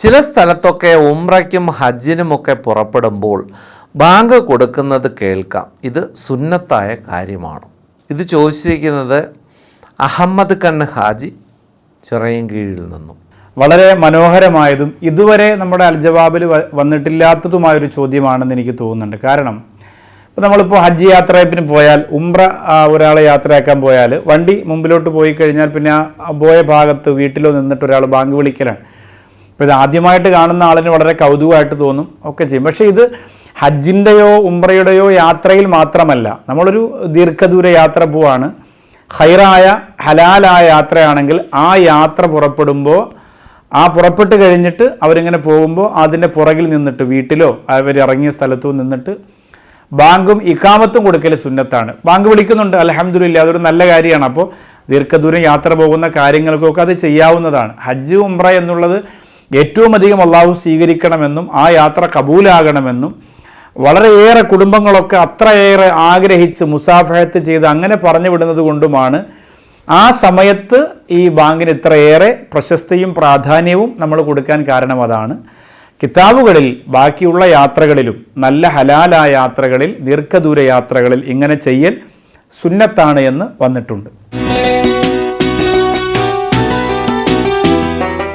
ചില സ്ഥലത്തൊക്കെ ഉംറയ്ക്കും ഹജ്ജിനുമൊക്കെ പുറപ്പെടുമ്പോൾ ബാങ്ക് കൊടുക്കുന്നത് കേൾക്കാം. ഇത് സുന്നത്തായ കാര്യമാണ്. ഇത് ചോദിച്ചിരിക്കുന്നത് അഹമ്മദ് കണ്ണ് ഹാജി ചിറയും കീഴിൽ നിന്നും. വളരെ മനോഹരമായതും ഇതുവരെ നമ്മുടെ അൽജവാബിൽ വന്നിട്ടില്ലാത്തതുമായൊരു ചോദ്യമാണെന്ന് എനിക്ക് തോന്നുന്നുണ്ട്. കാരണം ഇപ്പോൾ നമ്മളിപ്പോൾ ഹജ്ജ് യാത്രയപ്പിന് പോയാൽ ഉംറ ഒരാളെ യാത്രയാക്കാൻ പോയാൽ വണ്ടി മുമ്പിലോട്ട് പോയി കഴിഞ്ഞാൽ പിന്നെ പോയ ഭാഗത്ത് വീട്ടിലോ നിന്നിട്ട് ഒരാൾ ബാങ്ക് വിളിക്കലാണ്. അപ്പോൾ ഇത് ആദ്യമായിട്ട് കാണുന്ന ആളിന് വളരെ കൗതുകമായിട്ട് തോന്നും ഒക്കെ ചെയ്യും. പക്ഷേ ഇത് ഹജ്ജിന്റെയോ ഉംറയുടെയോ യാത്രയിൽ മാത്രമല്ല നമ്മളൊരു ദീർഘദൂര യാത്ര പോവാണ്. ഹൈറായ ഹലാലായ യാത്രയാണെങ്കിൽ ആ യാത്ര പുറപ്പെടുമ്പോൾ ആ പുറപ്പെട്ട് കഴിഞ്ഞിട്ട് അവരിങ്ങനെ പോകുമ്പോൾ അതിന്റെ പുറകിൽ നിന്നിട്ട് വീട്ടിലോ അവർ ഇറങ്ങിയ സ്ഥലത്തോ നിന്നിട്ട് ബാങ്കും ഇക്കാമത്തും കൊടുക്കൽ സുന്നത്താണ്. ബാങ്ക് വിളിക്കുന്നുണ്ട് അലഹമ്മദില്ല അതൊരു നല്ല കാര്യമാണ്. അപ്പോൾ ദീർഘദൂരം യാത്ര പോകുന്ന കാര്യങ്ങൾക്കൊക്കെ അത് ചെയ്യാവുന്നതാണ്. ഹജ്ജ് ഉംറ എന്നുള്ളത് ഏറ്റവും അധികം അള്ളാഹു സ്വീകരിക്കണമെന്നും ആ യാത്ര കബൂലാകണമെന്നും വളരെയേറെ കുടുംബങ്ങളൊക്കെ അത്രയേറെ ആഗ്രഹിച്ച് മുസാഫഹത്ത് ചെയ്ത് അങ്ങനെ പറഞ്ഞു വിടുന്നത് കൊണ്ടുമാണ് ആ സമയത്ത് ഈ ബാങ്കിന് ഇത്രയേറെ പ്രശസ്തിയും പ്രാധാന്യവും നമ്മൾ കൊടുക്കാൻ കാരണം അതാണ്. കിതാബുകളിൽ ബാക്കിയുള്ള യാത്രകളിലും നല്ല ഹലാലായ യാത്രകളിൽ ദീർഘദൂര യാത്രകളിൽ ഇങ്ങനെ ചെയ്യൽ സുന്നത്താണ് എന്ന് വന്നിട്ടുണ്ട്.